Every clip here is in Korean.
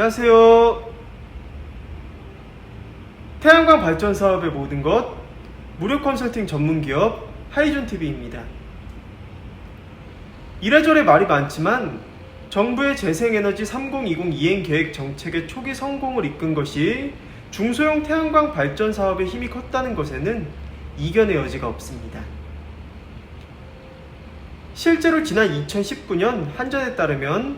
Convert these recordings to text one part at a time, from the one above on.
안녕하세요. 태양광 발전 사업의 모든 것 무료 컨설팅 전문 기업 하이존 TV입니다. 이래저래 말이 많지만 정부의 재생에너지 3020 이행 계획 정책의 초기 성공을 이끈 것이 중소형 태양광 발전 사업의 힘이 컸다는 것에는 이견의 여지가 없습니다. 실제로 지난 2019년 한전에 따르면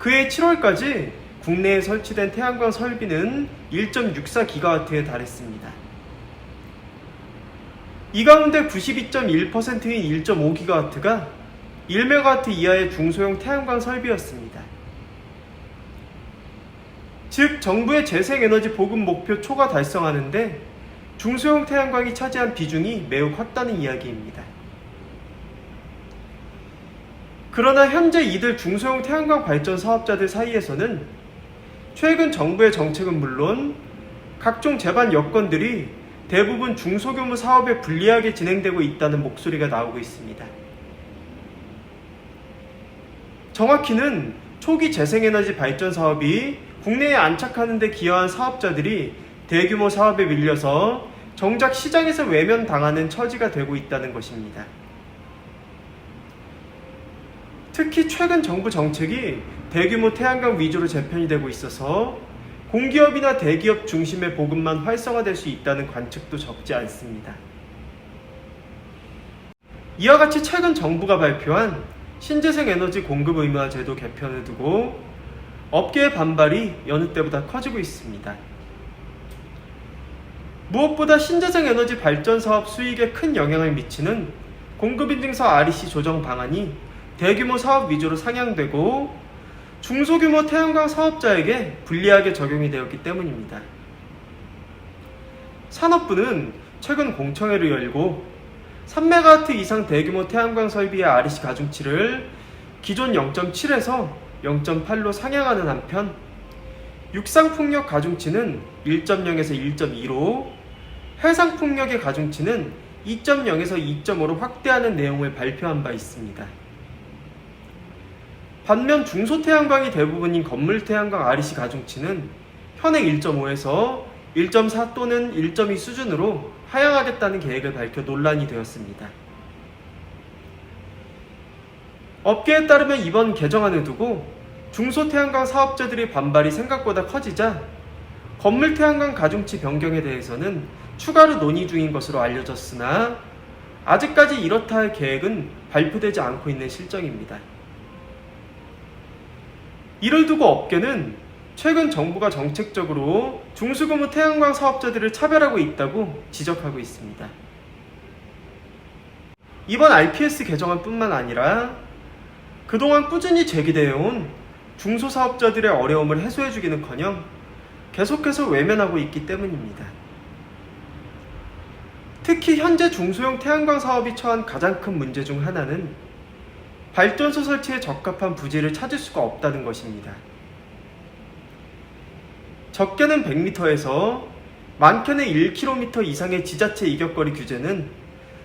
그해 7월까지 국내에 설치된 태양광 설비는 1.64기가와트에 달했습니다. 이 가운데 92.1%인 1.5기가와트가 1메가와트 이하의 중소형 태양광 설비였습니다. 즉, 정부의 재생에너지 보급 목표 초과 달성하는데 중소형 태양광이 차지한 비중이 매우 컸다는 이야기입니다. 그러나 현재 이들 중소형 태양광 발전 사업자들 사이에서는 최근 정부의 정책은 물론 각종 제반 여건들이 대부분 중소규모 사업에 불리하게 진행되고 있다는 목소리가 나오고 있습니다. 정확히는 초기 재생에너지 발전 사업이 국내에 안착하는 데 기여한 사업자들이 대규모 사업에 밀려서 정작 시장에서 외면당하는 처지가 되고 있다는 것입니다. 특히 최근 정부 정책이 대규모 태양광 위주로 재편이 되고 있어서 공기업이나 대기업 중심의 보급만 활성화될 수 있다는 관측도 적지 않습니다. 이와 같이 최근 정부가 발표한 신재생 에너지 공급 의무화 제도 개편을 두고 업계의 반발이 여느 때보다 커지고 있습니다. 무엇보다 신재생 에너지 발전 사업 수익에 큰 영향을 미치는 공급인증서 REC 조정 방안이 대규모 사업 위주로 상향되고 중소규모 태양광 사업자에게 불리하게 적용이 되었기 때문입니다. 산업부는 최근 공청회를 열고 3메가와트 이상 대규모 태양광 설비의 REC 가중치를 기존 0.7에서 0.8로 상향하는 한편 육상풍력 가중치는 1.0에서 1.2로 해상풍력의 가중치는 2.0에서 2.5로 확대하는 내용을 발표한 바 있습니다. 반면 중소 태양광이 대부분인 건물 태양광 REC 가중치는 현행 1.5에서 1.4 또는 1.2 수준으로 하향하겠다는 계획을 밝혀 논란이 되었습니다. 업계에 따르면 이번 개정안을 두고 중소 태양광 사업자들의 반발이 생각보다 커지자 건물 태양광 가중치 변경에 대해서는 추가로 논의 중인 것으로 알려졌으나 아직까지 이렇다 할 계획은 발표되지 않고 있는 실정입니다. 이를 두고 업계는 최근 정부가 정책적으로 중소규모 태양광 사업자들을 차별하고 있다고 지적하고 있습니다. 이번 RPS 개정안뿐만 아니라 그동안 꾸준히 제기되어 온 중소사업자들의 어려움을 해소해주기는커녕 계속해서 외면하고 있기 때문입니다. 특히 현재 중소형 태양광 사업이 처한 가장 큰 문제 중 하나는 발전소 설치에 적합한 부지를 찾을 수가 없다는 것입니다. 적게는 100m에서 많게는 1km 이상의 지자체 이격거리 규제는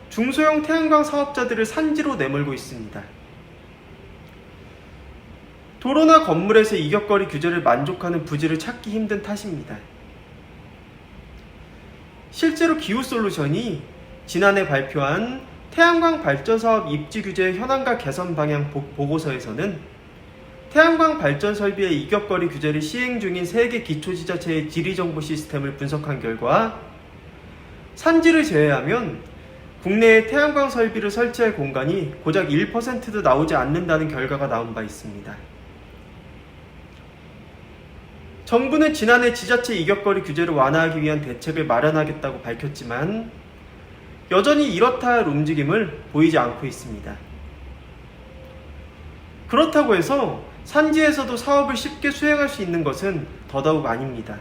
중소형 태양광 사업자들을 산지로 내몰고 있습니다. 도로나 건물에서 이격거리 규제를 만족하는 부지를 찾기 힘든 탓입니다. 실제로 기후솔루션이 지난해 발표한 태양광 발전 사업 입지 규제 현황과 개선 방향 보- 보고서에서는 태양광 발전 설비의 이격거리 규제를 시행 중인 세 개 기초지자체의 지리정보 시스템을 분석한 결과 산지를 제외하면 국내에 태양광 설비를 설치할 공간이 고작 1%도 나오지 않는다는 결과가 나온 바 있습니다. 정부는 지난해 지자체 이격거리 규제를 완화하기 위한 대책을 마련하겠다고 밝혔지만 여전히 이렇다 할 움직임을 보이지 않고 있습니다. 그렇다고 해서 산지에서도 사업을 쉽게 수행할 수 있는 것은 더더욱 아닙니다.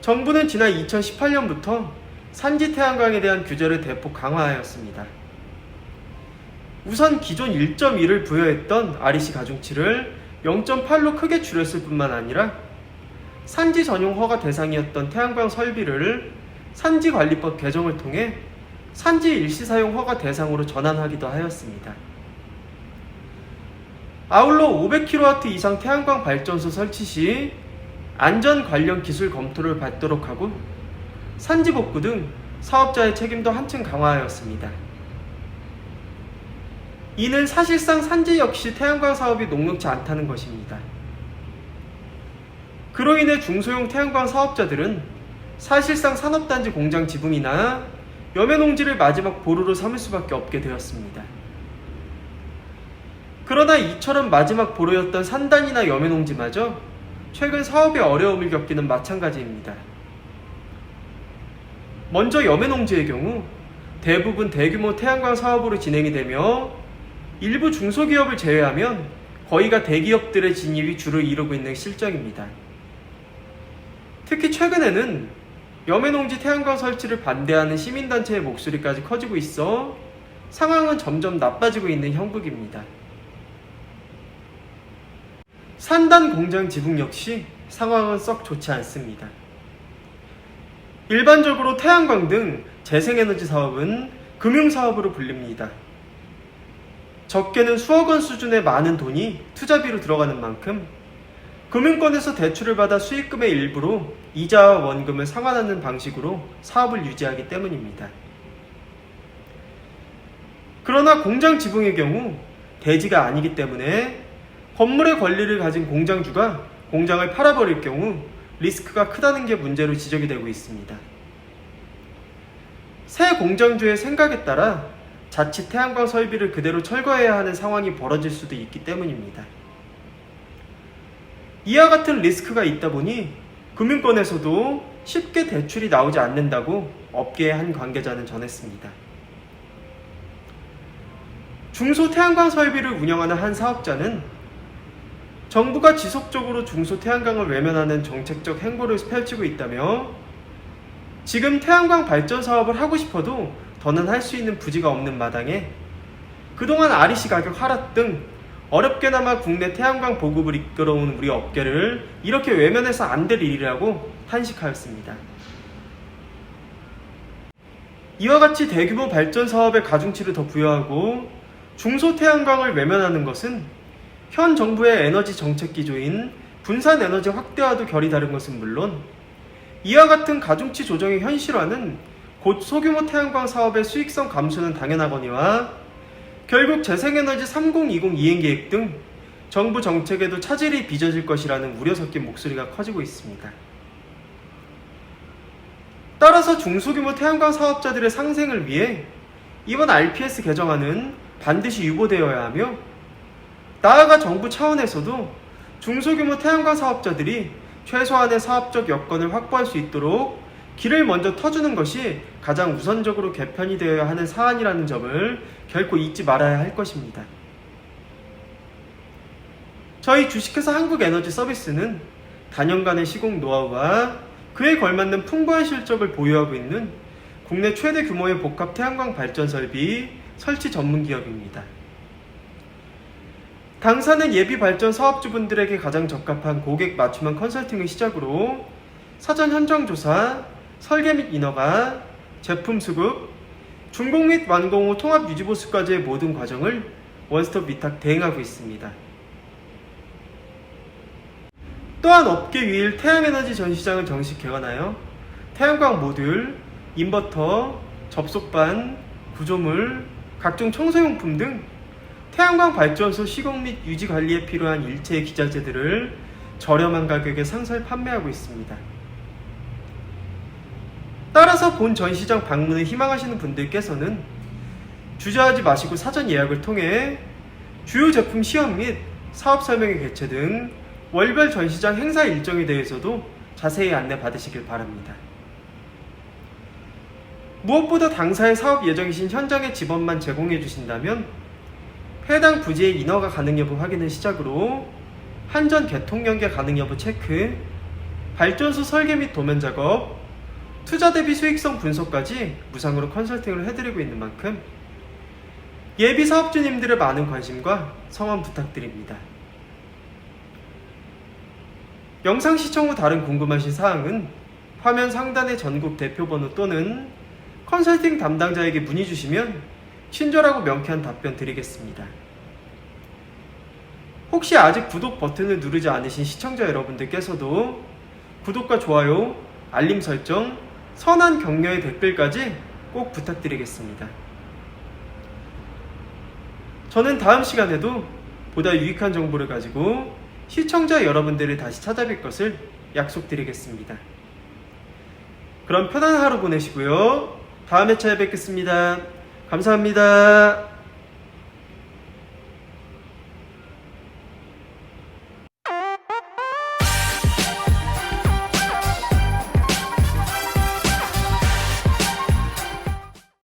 정부는 지난 2018년부터 산지 태양광에 대한 규제를 대폭 강화하였습니다. 우선 기존 1.1을 부여했던 REC 가중치를 0.8로 크게 줄였을 뿐만 아니라 산지 전용 허가 대상이었던 태양광 설비를 산지관리법 개정을 통해 산지 일시 사용 허가 대상으로 전환하기도 하였습니다. 아울러 500kW 이상 태양광 발전소 설치 시 안전 관련 기술 검토를 받도록 하고 산지 복구 등 사업자의 책임도 한층 강화하였습니다. 이는 사실상 산지 역시 태양광 사업이 녹록지 않다는 것입니다. 그로 인해 중소형 태양광 사업자들은 사실상 산업단지 공장 지붕이나 염해농지를 마지막 보루로 삼을 수밖에 없게 되었습니다. 그러나 이처럼 마지막 보루였던 산단이나 염해농지마저 최근 사업의 어려움을 겪기는 마찬가지입니다. 먼저 염해농지의 경우 대부분 대규모 태양광 사업으로 진행이 되며 일부 중소기업을 제외하면 거의가 대기업들의 진입이 주를 이루고 있는 실정입니다. 특히 최근에는 염해농지 태양광 설치를 반대하는 시민단체의 목소리까지 커지고 있어 상황은 점점 나빠지고 있는 형국입니다. 산단 공장 지붕 역시 상황은 썩 좋지 않습니다. 일반적으로 태양광 등 재생에너지 사업은 금융사업으로 불립니다. 적게는 수억 원 수준의 많은 돈이 투자비로 들어가는 만큼 금융권에서 대출을 받아 수익금의 일부로 이자와 원금을 상환하는 방식으로 사업을 유지하기 때문입니다. 그러나 공장 지붕의 경우 대지가 아니기 때문에 건물의 권리를 가진 공장주가 공장을 팔아버릴 경우 리스크가 크다는 게 문제로 지적이 되고 있습니다. 새 공장주의 생각에 따라 자칫 태양광 설비를 그대로 철거해야 하는 상황이 벌어질 수도 있기 때문입니다. 이와 같은 리스크가 있다 보니 금융권에서도 쉽게 대출이 나오지 않는다고 업계의 한 관계자는 전했습니다. 중소 태양광 설비를 운영하는 한 사업자는 정부가 지속적으로 중소 태양광을 외면하는 정책적 행보를 펼치고 있다며 지금 태양광 발전 사업을 하고 싶어도 더는 할 수 있는 부지가 없는 마당에 그동안 REC 가격 하락 등 어렵게나마 국내 태양광 보급을 이끌어온 우리 업계를 이렇게 외면해서 안 될 일이라고 탄식하였습니다. 이와 같이 대규모 발전 사업에 가중치를 더 부여하고 중소 태양광을 외면하는 것은 현 정부의 에너지 정책 기조인 분산 에너지 확대와도 결이 다른 것은 물론 이와 같은 가중치 조정의 현실화는 곧 소규모 태양광 사업의 수익성 감소는 당연하거니와 결국 재생에너지 3020 이행 계획 등 정부 정책에도 차질이 빚어질 것이라는 우려 섞인 목소리가 커지고 있습니다. 따라서 중소규모 태양광 사업자들의 상생을 위해 이번 RPS 개정안은 반드시 유보되어야 하며 나아가 정부 차원에서도 중소규모 태양광 사업자들이 최소한의 사업적 여건을 확보할 수 있도록 길을 먼저 터주는 것이 가장 우선적으로 개편이 되어야 하는 사안이라는 점을 결코 잊지 말아야 할 것입니다. 저희 주식회사 한국에너지 서비스는 단연간의 시공 노하우와 그에 걸맞는 풍부한 실적을 보유하고 있는 국내 최대 규모의 복합 태양광 발전 설비 설치 전문 기업입니다. 당사는 예비 발전 사업주분들에게 가장 적합한 고객 맞춤형 컨설팅을 시작으로 사전 현장 조사, 설계 및 인허가, 제품 수급, 준공 및 완공 후 통합 유지 보수까지의 모든 과정을 원스톱 위탁 대행하고 있습니다. 또한 업계 유일 태양에너지 전시장을 정식 개관하여 태양광 모듈, 인버터, 접속반, 구조물, 각종 청소용품 등 태양광 발전소 시공 및 유지 관리에 필요한 일체의 기자재들을 저렴한 가격에 상설 판매하고 있습니다. 따라서 본 전시장 방문을 희망하시는 분들께서는 주저하지 마시고 사전 예약을 통해 주요 제품 시험 및 사업 설명회 개최 등 월별 전시장 행사 일정에 대해서도 자세히 안내 받으시길 바랍니다. 무엇보다 당사의 사업 예정이신 현장의 지번만 제공해 주신다면 해당 부지의 인허가 가능 여부 확인을 시작으로 한전 개통 연계 가능 여부 체크, 발전소 설계 및 도면 작업, 투자 대비 수익성 분석까지 무상으로 컨설팅을 해드리고 있는 만큼 예비 사업주님들의 많은 관심과 성원 부탁드립니다. 영상 시청 후 다른 궁금하신 사항은 화면 상단의 전국 대표 번호 또는 컨설팅 담당자에게 문의 주시면 친절하고 명쾌한 답변 드리겠습니다. 혹시 아직 구독 버튼을 누르지 않으신 시청자 여러분들께서도 구독과 좋아요, 알림 설정, 선한 격려의 댓글까지 꼭 부탁드리겠습니다. 저는 다음 시간에도 보다 유익한 정보를 가지고 시청자 여러분들을 다시 찾아뵐 것을 약속드리겠습니다. 그럼 편안한 하루 보내시고요. 다음에 찾아뵙겠습니다. 감사합니다.